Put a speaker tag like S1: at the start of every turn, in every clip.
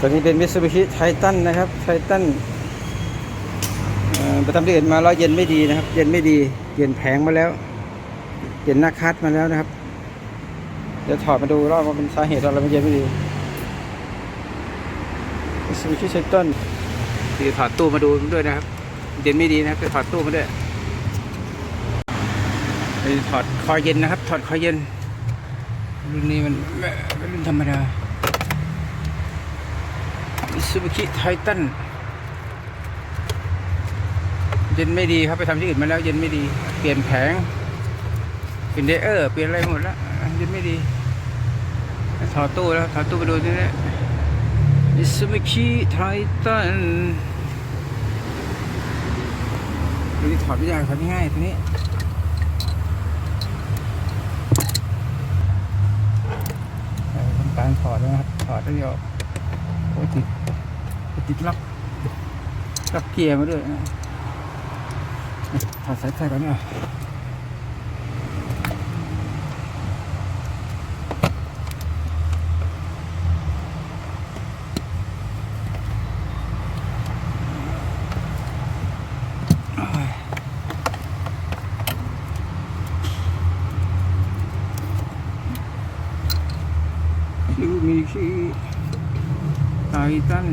S1: ตัวนี้เป็นมิตซูบิชิไททันนะครับไททันไปทำที่อื่นมาแล้วเย็นไม่ดีนะครับ เย็นไม่ดีเปลี่ยนแผงมาแล้วเปลี่ยนหน้าคัดมาแล้วนะครับ เดี๋ยวถอดมาดูรอบว่าเป็นสาเหตุอะไรมันเย็นไม่ดีมิตซูบิชิไททันดีถอดตู้มาดูด้วยนะครับ เย็นไม่ดีนะครับจะถอดตู้มาด้วยถอดคอยเย็นนะครับ ถอดคอยเย็นรุ่นนี้มันไม่รุ่นธรรมดา มิซูบิชิไททันเย็นไม่ดีครับไปทำที่อื่นมาแล้ว เย็นไม่ดี เปลี่ยนแผงเปลี่ยนเดเออร์เปลี่ยนอะไรหมดแล้วเย็นไม่ดีถอดตู้แล้วถอดตู้ไปดูนี่แหละมิซูบิชิไททันดูนี่ถอดไม่ยากถอดง่ายทีนี้ทำการถอดนะครับถอดแล้วเดียวโอ้ติด ติดล็อกล็อกเกียร์มาด้วยนะถอดสายไฟก่อนเนี่ยยชื่อมีชื่อไททัน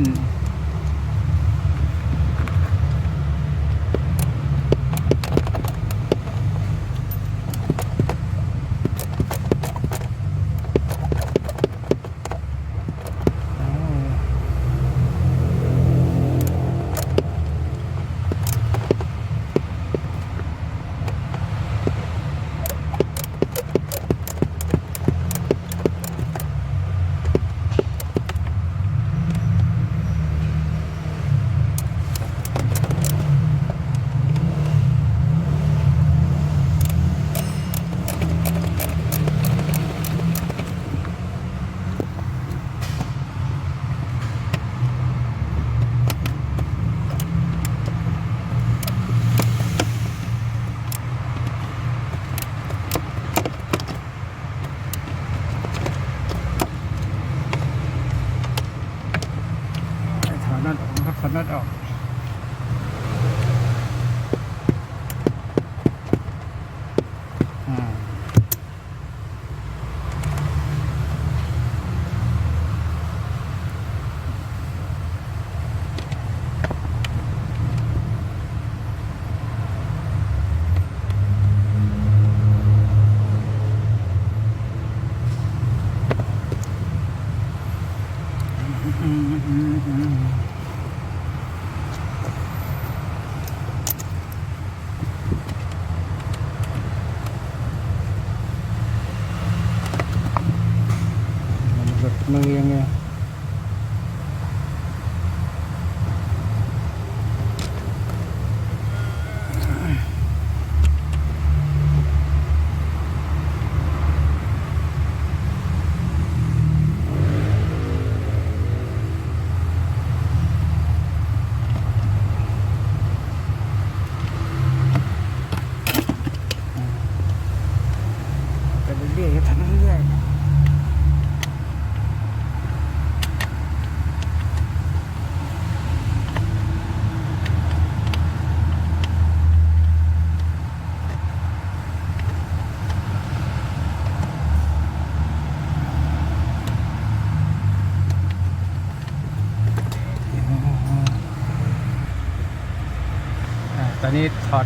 S1: นี้ถอด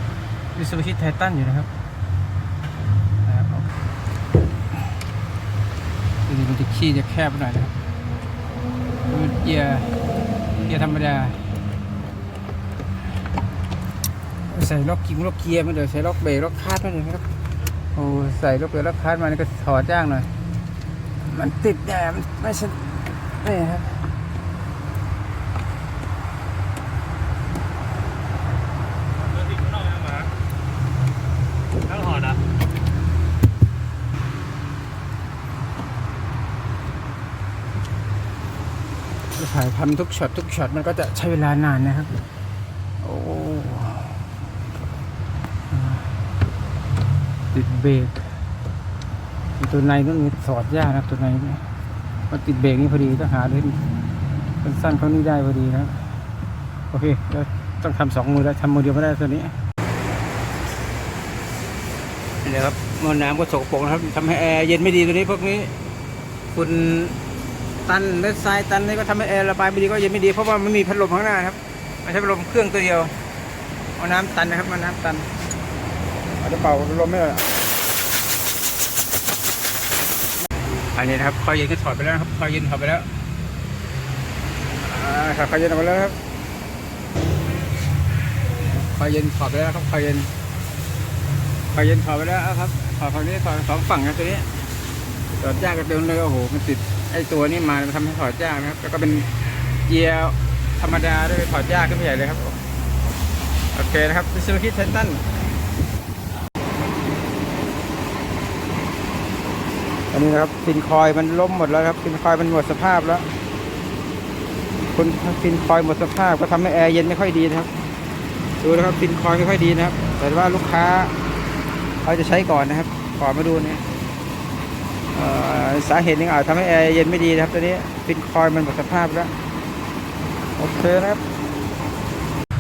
S1: มิซูบิชิไททันอยู่นะครับนะครับโอเคตัวนี้มันจะขี้จะแคบหน่อยนะครับเกียร์เกียร์ธรรมดา ใส่ล็อกกิ้งล็อกเกียร์มาเดี๋ยวใส่ล็อกเบรกล็อกคาร์ดมาเลยนะครับโอ้ใส่ล็อกเบรกล็อกคาร์ดมานี่ก็ถอดจ้างหน่อย มันติดแดดมันไม่ใช่นี่ครับ
S2: ทั้งหอดอะ
S1: ถ่ายทำทุกช็อตทุกช็อตมันก็จะใช้เวลานานนะครับ โอ้ติดเบรกตัวในนู่นมีสอดยากนะตัวในนี่มันติดเบรกนี่พอดีต้องหาด้วยสั้นเขานี่ได้พอดีนะโอเคเราต้องทำสองมือแล้วทำมือเดียวไม่ได้ตัวนี้นี่นะครับมอน้ำก็สกปรกนะครับทำให้แอร์เย็นไม่ดีตัวนี้พวกนี้ฝุ่น ตันและทรายตันนี่ก็ทำให้แอร์ระบายไม่ดีก็เย็นไม่ดีเพราะว่ามันมีพัดลมข้างหน้าครับไม่ใช่พัดลมเครื่องตัวเดียวเอาน้ำตันนะครับมาน้ำตันอาจจะเป่าพัดลมไม่ได้อันนี้นะครับคอยเย็นก็ถอดไปแล้วนะครับคอยเย็นถอดไปแล้วอ่าครับคอยเย็นออกมาแล้วครับคอยเย็นถอดไปแล้วครับคอยเย็นคอยเย็นถอดไปแล้วครับถอดฝั่งนี้ถอดสองฝั่งนะตัวนี้ ถอดยากกันเดินเลยโอ้โหมันติดไอ้ตัวนี้มามันทำให้ถอดยากนะครับแล้วก็เป็นเกียร์ธรรมดาด้วยถอดยากขึ้นไปใหญ่เลยครับโอเคนะครับมิซูบิชิไททันอันนี้นะครับฟินคอยมันล้มหมดแล้วครับฟินคอยมันหมดสภาพแล้วคนฟินคอยหมดสภาพก็ทำให้แอร์เย็นไม่ค่อยดีนะครับดูนะครับฟินคอยไม่ค่อยดีนะครับ แต่ว่าลูกค้าเขาจะใช้ก่อนนะครับก่อนมาดูเนี่ย สาเหตุนึงอาจทำให้แอร์เย็นไม่ดีนะครับตอนนี้ฟินคอยมันหมดสภาพแล้ว โอเคนะครับ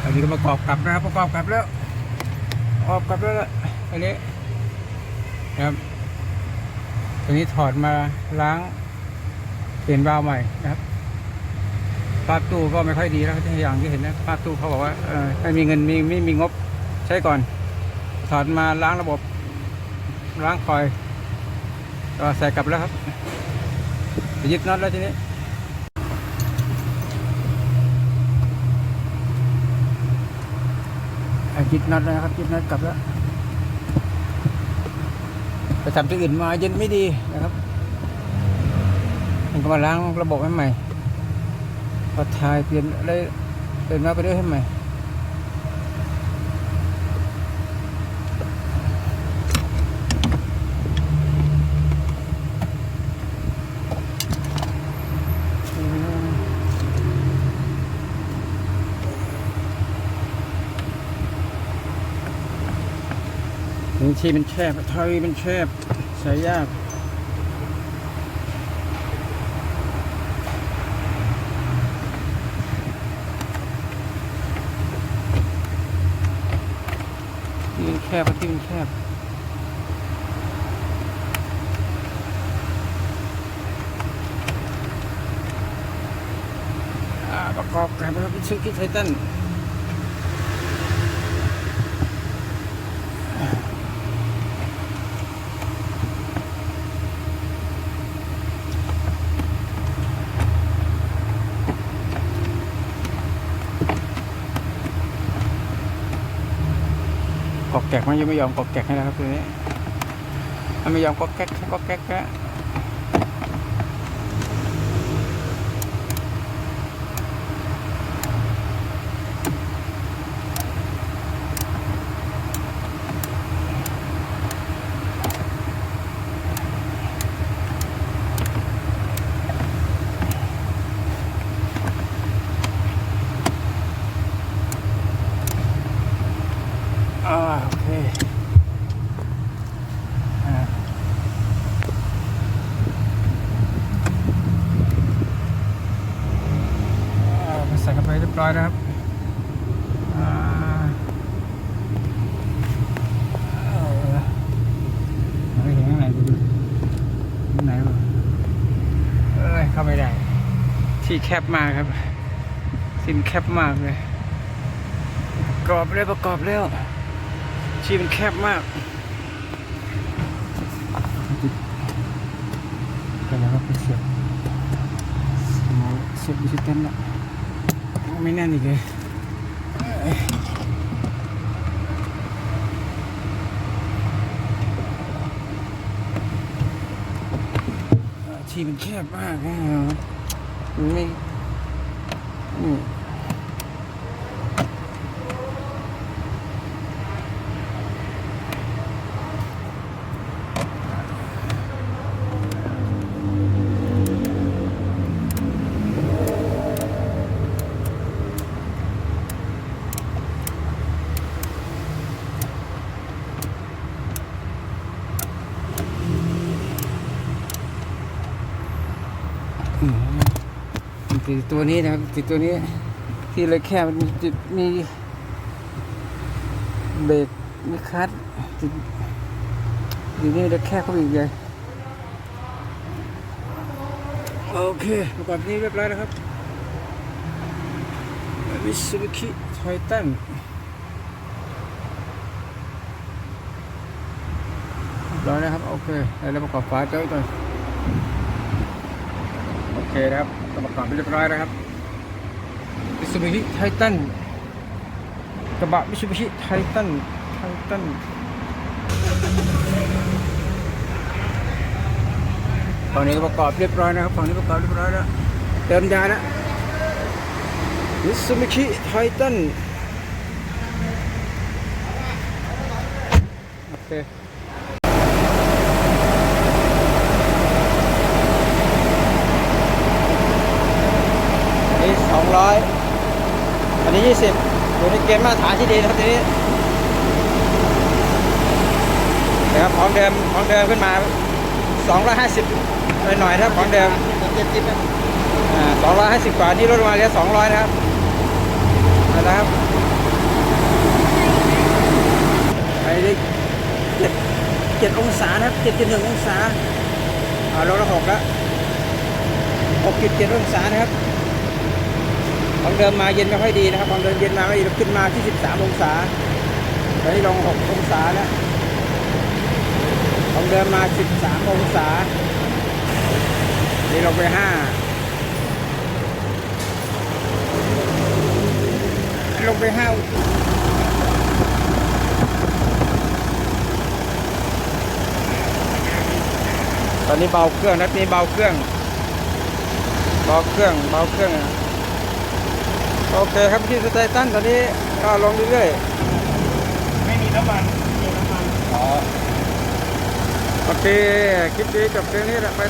S1: อันนี้ก็ประกอบกลับนะครับประกอบกลับแล้วประกอบกลับแล้วล่ะอันนี้นะครับตัวนี้ถอดมาล้างเปลี่ยนวาล์วใหม่นะครับป้าตู้ก็ไม่ค่อยดีแล้วที่อย่างที่เห็นนะป้าตู้เขาบอกว่าไม่มีเงินมีไม่มีงบใช้ก่อนถอดมาล้างระบบล้างคอย ก็ใส่กลับแล้วครับจะยึดน็อตแล้วทีนี้อะยึดน็อตแล้วนะครับยึดน็อตกลับแล้วไปทำที่อื่นมาเย็นไม่ดีนะครับมันก็มาล้างระบบให้ใหม่พอทายเปลี่ยนอะไรเปลี่ยนมาไปเรื่อยให้ใหม่ บางทีมันแคบทอยมันแคบใช้ยากที่มันแคบที่มันแคบอ่าประกอบกันนะครับชื่อคิดไททัน กอกแกกมันยังไม่ยอมกอกแกกให้นะครับตัวนี้มันไม่ยอมกอกแกกกอกแกกแล้วอ่าโอเคอ่าอ่ ไปเรียบร้อยนะครับอ่าเอาละไม่เห็นข้างในดูดิข้างในวะเอ้ยเข้าไม่ได้ ที่แคบมากครับ สิ้นแคบมากเลยปรอบเลยประกอบแล้วชีมันแคบมากไปแล้วก็ไปเสียบเสียบดิจิตอลละ ไม่แน่นอีกเลยที่มันแคบมากนะมันไม่ ติดตัวนี้นะครับติดตัวนี้ ที่เลยแค่มันจุดมีเบรกมีคลัตช์ติดอยู่นี่เลยแค่เข้าไปอีกเลยโอเคประกอบนี้เรียบร้อยแล้วครับมิซูบิชิไททันร้อยนะครับ โอเคแล้วประกอบฝาเจ้าก่อนโอ เคนะครับก็ประกอบไปเรียบร้อยแล้วครับมิซูบิชิไททันกระบะมิซูบิชิไททันไททันฝั่งนี้ประกอบเรียบร้อยนะครับฝั่งนี้ประกอบเรียบร้อยแล้วเติมยาแล้วมิซูบิชิไททันโอเค อันนี้สอง ร้อยอันนี้ยี่สิบอยู่ในเกณฑ์มาตรฐานที่ดีนะครับทีนี้นะครับของเดิมของเดิมขึ้นมาสองร้อยห้าสิบหน่อยๆนะครับของเดิม
S2: เจ็ดสิบ
S1: อ่าสองร้อยห้าสิบกว่านี่ลดมาเหลือสองร้อยนะครับนะครับไปได้เจ็ดเจ็ดองศานะครับเจ็ดจุดหนึ่งองศาอ่าลดละหกแล้วหกจุดเจ็ดองศานะครับ ของเดิมมาเย็นไม่ค่อยดีนะครับของเดิมเย็นมาไม่ดีขึ้นมาที่ 13 องศาตอนนี้ลง 6 องศาแล้วของเดิมมา 13 องศานี่ลงไป 5 ลงไป5ตอนนี้เบาเครื่องนัดนี้เบาเครื่อง เบาเครื่อง เบาเครื่องอะ โอเคครับที่สเตตันตอนนี้ก็ลงเรื่อย
S2: ไม่มีน้ำมันมีน้ำมัน
S1: ๆอ๋อโอเคคลิปนี้จบเพียงนี้แหละไป